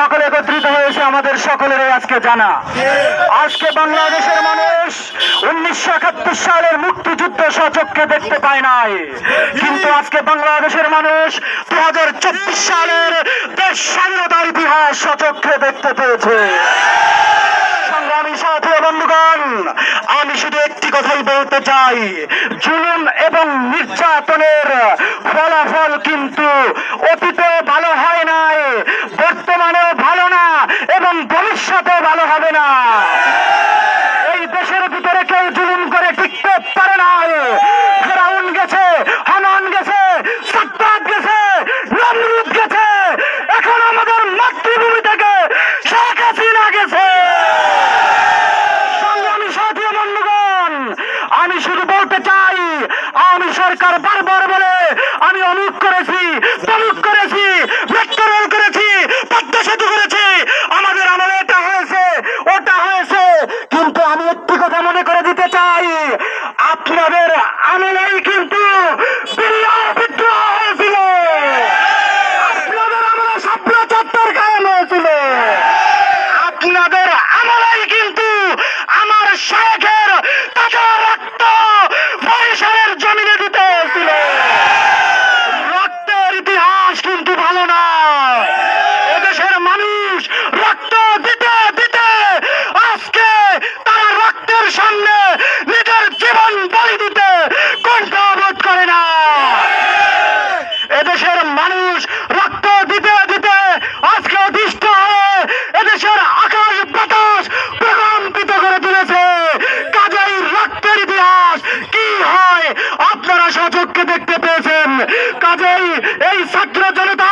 সকলে একত্রিত হয়েছে আমাদের সকলেরই আজকে জানা। আজকে বাংলাদেশের মানুষ উনিশশো একাত্তর সালের মুক্তিযুদ্ধ সচক্ষে দেখতে পায় নাই। কিন্তু আজকে বাংলাদেশের মানুষ দু হাজার চব্বিশ সালের দেশ স্বাধীনতার ইতিহাস সচক্ষে দেখতে পেয়েছে। সংগ্রামী সাথী বন্ধুগণ, আমি শুধু একটি কথাই বলতে চাই। জুলুম এবং নির্যাতনের ফলাফল কিন্তু অতীতে ভালো হবে না। এই দেশের ভিতরে কেউ জুলুম করে টিকতে পারে না ফেরাউন গেছে, হনন গেছে সাত্তাত গেছে, নমরুদ গেছে। এখন আমাদের মাতৃভূমি থেকে শেখ হাসিনা গেছে। আমি শুধু বলতে চাই, আমি সরকার বারবার বলে আমি অনুরোধ করেছি তাদের আমলেই কিন্তু সচক্ষে দেখতে পেয়েছেন। কাজেই এই ছাত্র জনতা